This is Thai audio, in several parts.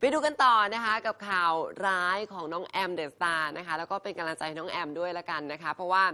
ไปดูกันต่อนะคะกับข่าวร้ายของน้องแอมเดอะสตาร์นะคะแล้วก็เป็นกำลังใจให้น้องแอมด้วยละกันนะคะ เพราะว่า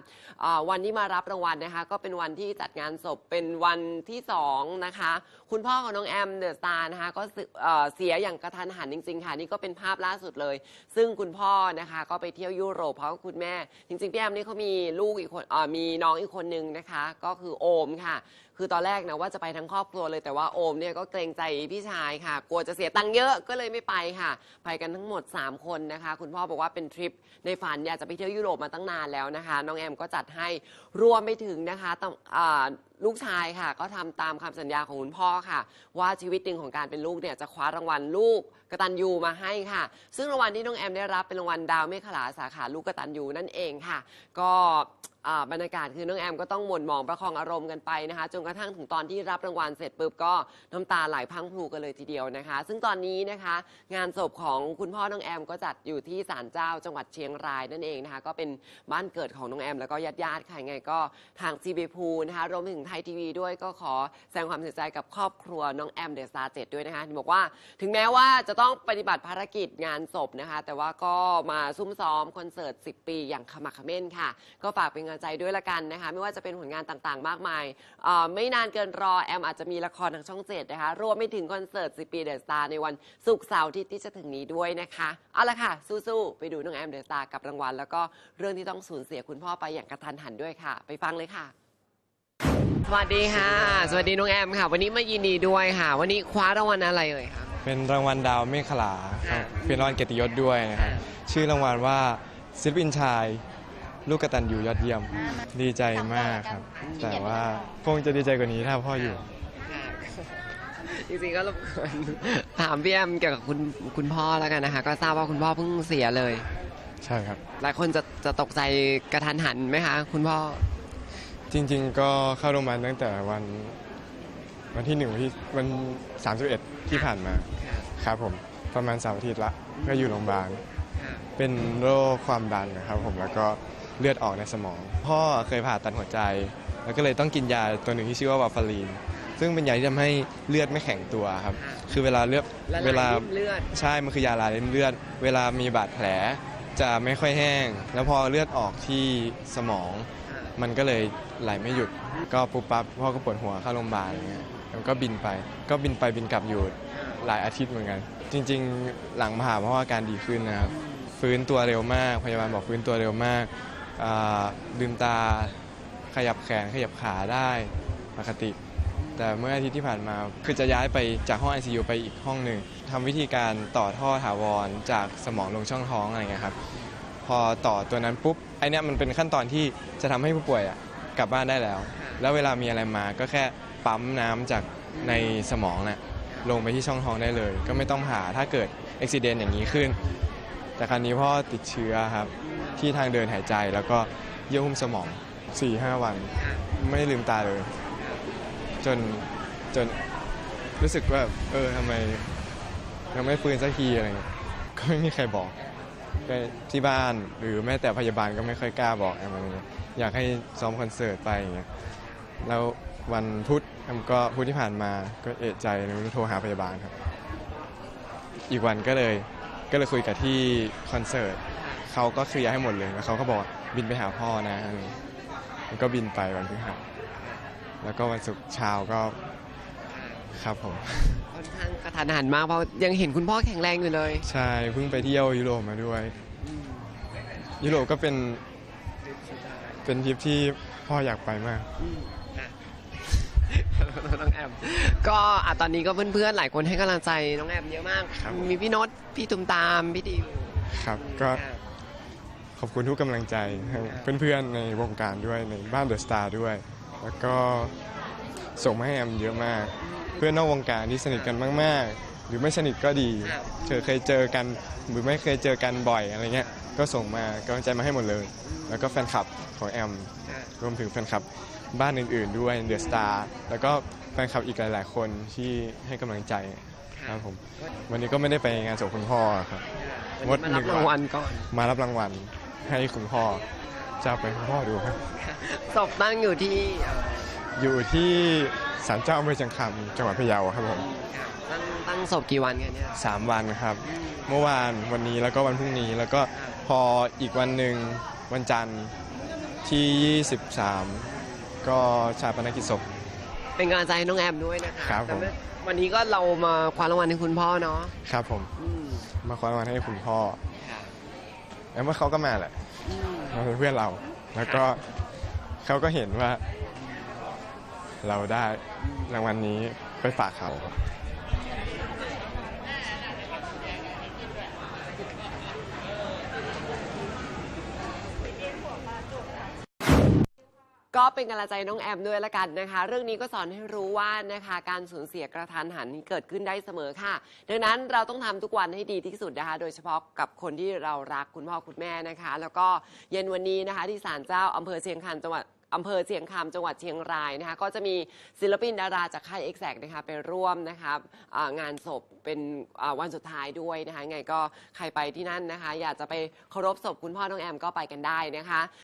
เอ่อวันที่มารับรางวัลนะคะ ก็เป็นวันที่จัดงานศพเป็นวันที่สองนะคะ คุณพ่อของน้องแอมเดอะสตาร์นะคะก็เสเอ่อเสียอย่างกระทันหันจริง ๆ ค่ะ นี่ก็เป็นภาพล่าสุดเลย ซึ่งคุณพ่อนะคะก็ไปเที่ยวยุโรปเพราะคุณแม่ จริงๆพี่แอมนี่เขามีลูกอีกคนเอ่อมีน้องอีกคนนึงนะคะ ก็คือโอมค่ะคือตอนแรกนะว่าจะไปทั้งครอบครัวเลยแต่ว่าโอมเนี่ยก็เกรงใจพี่ชายค่ะ กลัวจะเสียตังค์เยอะก็เลยไม่ไปค่ะ ไปกันทั้งหมด 3 คนนะคะ คุณพ่อบอกว่าเป็นทริปในฝันอยากจะไปเที่ยวยุโรปมาตั้งนานแล้วนะคะ น้องแอมก็จัดให้รวมไปถึงนะคะต้องอ่าลูกชายค่ะ ก็ทำตามคำสัญญาของคุณพ่อค่ะ ว่าชีวิตหนึ่งของการเป็นลูกเนี่ยจะคว้ารางวัลลูกกตัญญูมาให้ค่ะ ซึ่งรางวัลที่น้องแอมได้รับเป็นรางวัลดาวเมฆขลาสาขาลูกกตัญญูนั่นเองค่ะ ก็ อ่าบรรยากาศคือน้องแอมก็ต้องหม่นหมองประคองอารมณ์กันไปนะคะจนกระทั่งถึงตอนที่รับรางวัลเสร็จปุ๊บก็น้ำตาไหลพรังพลูกันเลยทีเดียวนะคะ ซึ่งตอนนี้นะคะ งานศพของคุณพ่อน้องแอมก็จัดอยู่ที่ศาลเจ้าจังหวัดเชียงรายนั่นเองนะคะ ก็เป็นบ้านเกิดของน้องแอม แล้วก็ญาติญาติๆค่ะยังไงก็ทางซีบีพูนะคะรวมถึงไทยทีวีด้วยก็ขอแสดงความเสียใจกับครอบครัวน้องแอมเดอะสตาร์เจ็ดด้วยนะคะบอกว่าถึงแม้ว่าจะต้องปฏิบัติภารกิจงานศพนะคะ แต่ว่าก็มาซุ่มซ้อมคอนเสิร์ต 10 ปีอย่างขมักเขม้นค่ะ ก็ฝากเป็นกำลังใจด้วยละกันนะคะ ไม่ว่าจะเป็นผลงานต่างๆ มากมายเอ่อไม่นานเกินรอแอมอาจจะมีละครทางช่องเจ็ดนะคะ รวมไปถึงคอนเสิร์ต10ปีเดอะสตาร์ในวันศุกร์เสาร์อาที่ที่จะถึงนี้ด้วยนะคะเอาละค่ะ สู้ๆไปดูน้องแอมเดอะสตาร์กับรางวัล แล้วก็เรื่องที่ต้องสูญเสียคุณพ่อไปอย่างกระทันหันด้วยค่ะ ไปฟังเลยค่ะ สวัสดีค่ะ สวัสดีน้องแอมค่ะ วันนี้มายินดีด้วยค่ะ วันนี้คว้ารางวัลอะไรเอ่ยคะ เป็นรางวัลดาวเมฆขลาครับค่ะเป็นรางวัลเกียรติยศด้วยนะครับค่ะชื่อรางวัลว่าศิลปินชาย ลูกกตันยูยอดเยี่ยม ดีใจมากครับ แต่ว่าคงจะดีใจกว่านี้ถ้าพ่ออยู่ จริงๆก็รบกวนถามพี่แอมเกี่ยวกับคุณคุณพ่อแล้วกันนะคะ ก็ทราบว่าคุณพ่อเพิ่งเสียเลย ใช่ครับ หลายคนจะจะตกใจกระทันหันไหมคะ คุณพ่อ จริง ๆ ก็เข้าโรงพยาบาลตั้งแต่วัน วันที่หนึ่งวันที่วัน31ที่ผ่านมา ครับผมประมาณสามอาทิตย์ละก็อยู่โรงพยาบาลเป็นโรคความดันนะครับผมแล้วก็ เลือดออกในสมอง พ่อเคยผ่าตัดหัวใจ แล้วก็เลยต้องกินยาตัวหนึ่งที่ชื่อว่าวาฟารีน ซึ่งเป็นยาที่ทำให้เลือดไม่แข็งตัวครับค่ะคือเวลาเลือดละเวลาลายริ่มเลือด ใช่ มันคือยาละลายริ่มเลือด เวลามีบาดแผลจะไม่ค่อยแห้ง แล้วพอเลือดออกที่สมองมันก็เลยไหลไม่หยุด ก็ปุ๊บปั๊บพ่อก็ปวดหัวเข้าโรงพยาบาลอย่างเงี้ยแล้วก็บินไป ก็บินไปบินกลับอยู่หลายอาทิตย์เหมือนกัน จริง ๆ หลังผ่าเพราะว่าอาการดีขึ้นนะครับ ฟื้นตัวเร็วมาก พยาบาลบอกฟื้นตัวเร็วมากอ่า ลืมตาขยับแขนขยับขาได้ปกติ แต่เมื่ออาทิตย์ที่ผ่านมาคือจะย้ายไปจากห้อง ICU ไปอีกห้องหนึ่งทำวิธีการต่อท่อถาวรจากสมองลงช่องท้องอะไรเงี้ยครับพอต่อตัวนั้นปุ๊บไอเนี้ยมันเป็นขั้นตอนที่จะทำให้ผู้ป่วยกลับบ้านได้แล้ว แล้วเวลามีอะไรมาก็แค่ปั๊มน้ำจากในสมองน่ะลงไปที่ช่องท้องได้เลย ก็ไม่ต้องผ่าถ้าเกิดอุบิเหตุอย่างนี้ขึ้น แต่ครั้นี้พ่อติดเชื้อครับ ที่ทางเดินหายใจ แล้วก็เยื่อหุ้มสมอง 4-5 วัน ไม่ลืมตาเลย จนจนรู้สึกว่าเออทำไมยังไม่ฟื้นสักทีอะไรเงี้ยก็ไม่มีใครบอกที่บ้านหรือแม้แต่พยาบาลก็ไม่ค่อยกล้าบอกอะไรเงี้ยอยากให้ซ้อมคอนเสิร์ตไปอย่างเงี้ยแล้ววันพุธแอมก็พุธที่ผ่านมาก็เอะใจเลยโทรหาพยาบาลครับ อีกวันก็เลยก็เลยคุยกับที่คอนเสิร์ต เขาก็เคลียร์ให้หมดเลยแล้วเขาก็บอกว่าบินไปหาพ่อนะอะไรเงี้ยแล้วก็บินไปวันพฤหัสแล้วก็วันศุกร์เช้าก็ครับผมค่อนข้างกระทันหันมากเพราะยังเห็นคุณพ่อแข็งแรงอยู่เลย ใช่เพิ่งไปเที่ยวยุโรปมาด้วย ยุโรปก็เป็นเป็นทริปที่พ่ออยากไปมากน้องแอมก็อะตอนนี้ก็เพื่อนๆหลายคนให้กำลังใจน้องแอมเยอะมากครับมีพี่โนตพี่ตุมตาม พี่ดิวครับก็ ขอบคุณทุกกำลังใจให้เพื่อนๆในวงการด้วยในบ้านเดอะสตาร์ด้วย แล้วก็ส่งมาให้แอมเยอะมาก เพื่อนนอกวงการที่สนิทกันมาก ๆ หรือไม่สนิทก็ดีเจอเคยเจอกันหรือไม่เคยเจอกันบ่อยอะไรเงี้ยก็ส่งมากำลังใจมาให้หมดเลย แล้วก็แฟนคลับของแอมรวมถึงแฟนคลับบ้านอื่น ๆ ด้วยเดอะสตาร์แล้วก็แฟนคลับอีกหลาย ๆ คนที่ให้กำลังใจครับผมวันนี้ก็ไม่ได้ไปงานศพคุณพ่อครับงดมาหนึ่รับงวันรางวัลก่อนมารับรางวัล ให้คุณพ่อจะเอาไปให้คุณพ่อดูครับศพตั้งอยู่ที่เอ่ออยู่ที่ศาลเจ้าอำเภอจังคำจังหวัดพะเยาครับผมค่ะตั้งตั้งศพกี่วันกันเนี่ยสามวันครับ เมื่อวานวันนี้แล้วก็วันพรุ่งนี้แล้วก็พออีกวันหนึ่งวันจันทร์ที่ 23 ก็ชาปนกิจศพ เป็นกำลังใจให้น้องแอมด้วยนะคะครับผมแต่ไม่วันนี้ก็เรามาคว้ารางวัลให้คุณพ่อเนาะครับผมอืมมาคว้ารางวัลให้คุณพ่อค่ะ แล้วเมื่อเขาก็มาแหละอืมมาเป็นเพื่อนเรา แล้วก็เขาก็เห็นว่า เราได้รางวัลนี้ไปฝากเขา ก็เป็นกำลังใจน้องแอมด้วยละกันนะคะ เรื่องนี้ก็สอนให้รู้ว่านะคะการสูญเสียกระทันหันเกิดขึ้นได้เสมอค่ะ ดังนั้นเราต้องทำทุกวันให้ดีที่สุดนะคะ โดยเฉพาะกับคนที่เรารักคุณพ่อคุณแม่นะคะ แล้วก็เย็นวันนี้นะคะ ที่ศาลเจ้าอำเภอเชียงคานจังหวัดอำเภอเชียงคำจังหวัดเชียงรายนะคะ ก็จะมีศิลปินดาราจากค่าย e x a c t นะคะไปร่วมนะคะงานศพเป็นวันสุดท้ายด้วยนะคะไงก็ใครไปที่นั่นนะคะ อยากจะไปเคารพศพคุณพ่อน้องแอมก็ไปกันได้นะคะ